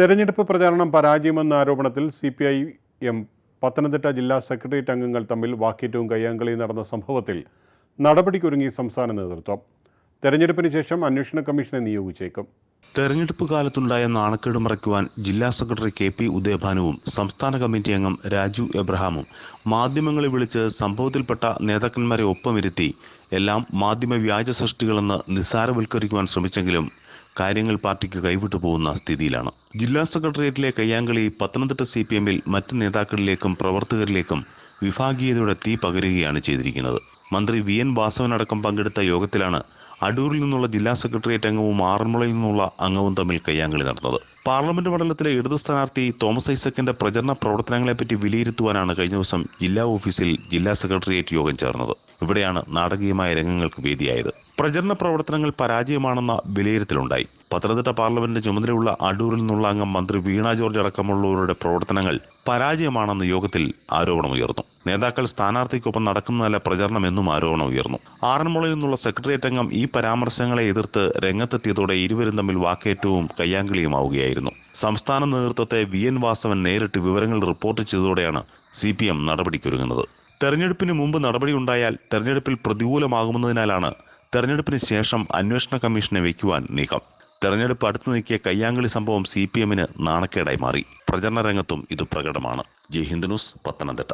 തെരഞ്ഞെടുപ്പ് പ്രചാരണം പരാജയമെന്ന ആരോപണത്തിൽ C P I M Pathanamthitta ജില്ലാ സെക്രട്ടേറിയറ്റ് അംഗങ്ങൾ തമ്മിൽ വാക്കേറ്റവും കയ്യാങ്കളിയും നടന്ന സംഭവത്തിൽ നടപടിക്കൊരുങ്ങി സംസ്ഥാന നേതൃത്വം. തെരഞ്ഞെടുപ്പിന് ശേഷം അന്വേഷണ കമ്മീഷനെ നിയോഗിച്ചേക്കും. തെരഞ്ഞെടുപ്പ് കാലത്തുണ്ടായ നാണക്കേട് മറയ്ക്കുവാൻ ജില്ലാ സെക്രട്ടറി കെ പി ഉദയഭാനുവും സംസ്ഥാന കമ്മിറ്റി അംഗം രാജു എബ്രഹാമും മാധ്യമങ്ങളെ വിളിച്ച് സംഭവത്തിൽപ്പെട്ട നേതാക്കന്മാരെ ഒപ്പമിരുത്തി എല്ലാം മാധ്യമ വ്യാജ സൃഷ്ടികളെന്ന് നിസ്സാരവൽക്കരിക്കുവാൻ ശ്രമിച്ചെങ്കിലും കാര്യങ്ങൾ പാർട്ടിക്ക് കൈവിട്ടു പോകുന്ന സ്ഥിതിയിലാണ്. ജില്ലാ സെക്രട്ടേറിയറ്റിലെ കയ്യാങ്കളി പത്തനംതിട്ട സി പി എമ്മിൽ മറ്റ് നേതാക്കളിലേക്കും പ്രവർത്തകരിലേക്കും വിഭാഗീയതയുടെ തീ പകരുകയാണ് ചെയ്തിരിക്കുന്നത്. മന്ത്രി വി എൻ വാസവനടക്കം പങ്കെടുത്ത യോഗത്തിലാണ് അടൂരിൽ നിന്നുള്ള ജില്ലാ സെക്രട്ടേറിയറ്റ് അംഗവും ആറന്മുളയിൽ നിന്നുള്ള അംഗവും തമ്മിൽ കയ്യാങ്കളി നടന്നത്. പാർലമെന്റ് മണ്ഡലത്തിലെ ഇടത് സ്ഥാനാർത്ഥി തോമസ് ഐസക്കിന്റെ പ്രചരണ പ്രവർത്തനങ്ങളെപ്പറ്റി വിലയിരുത്തുവാനാണ് കഴിഞ്ഞ ദിവസം ജില്ലാ ഓഫീസിൽ ജില്ലാ സെക്രട്ടേറിയറ്റ് യോഗം ചേർന്നത്. ഇവിടെയാണ് നാടകീയമായ രംഗങ്ങൾക്ക് വേദിയായത്. പ്രചരണ പ്രവർത്തനങ്ങൾ പരാജയമാണെന്ന വിലയിരുത്തലുണ്ടായി. പത്തനംതിട്ട പാർലമെന്റിന്റെ ചുമതലയുള്ള അടൂരിൽ നിന്നുള്ള അംഗം മന്ത്രി വീണ ജോർജ് അടക്കമുള്ളവരുടെ പ്രവർത്തനങ്ങൾ പരാജയമാണെന്ന് യോഗത്തിൽ ആരോപണമുയർന്നു. നേതാക്കൾ സ്ഥാനാർത്ഥിക്കൊപ്പം നടക്കുന്നതല്ല പ്രചരണം എന്നും ആരോപണം ഉയർന്നു ആറന്മുളയിൽ നിന്നുള്ള സെക്രട്ടേറിയറ്റ് അംഗം ഈ പരാമർശങ്ങളെ എതിർത്ത് രംഗത്തെത്തിയതോടെ ഇരുവരും തമ്മിൽ വാക്കേറ്റവും കയ്യാങ്കളിയുമാവുകയായിരുന്നു. സംസ്ഥാന നേതൃത്വത്തെ വി. എൻ. വാസവൻ നേരിട്ട് വിവരങ്ങൾ റിപ്പോർട്ട് ചെയ്തതോടെയാണ് സി പി എം നടപടിക്കൊരുങ്ങുന്നത്. തെരഞ്ഞെടുപ്പിന് മുമ്പ് നടപടിയുണ്ടായാൽ തെരഞ്ഞെടുപ്പിൽ പ്രതികൂലമാകുമെന്നതിനാലാണ് തെരഞ്ഞെടുപ്പിന് ശേഷം അന്വേഷണ കമ്മീഷനെ വയ്ക്കുവാൻ നീക്കം. തെരഞ്ഞെടുപ്പ് അടുത്തു നീക്കിയ കയ്യാങ്കളി സംഭവം സി പി എമ്മിന് നാണക്കേടായി മാറി. പ്രചരണ രംഗത്തും ഇത് പ്രകടമാണ്. ജയ് ഹിന്ദ് ന്യൂസ് പത്തനംതിട്ട.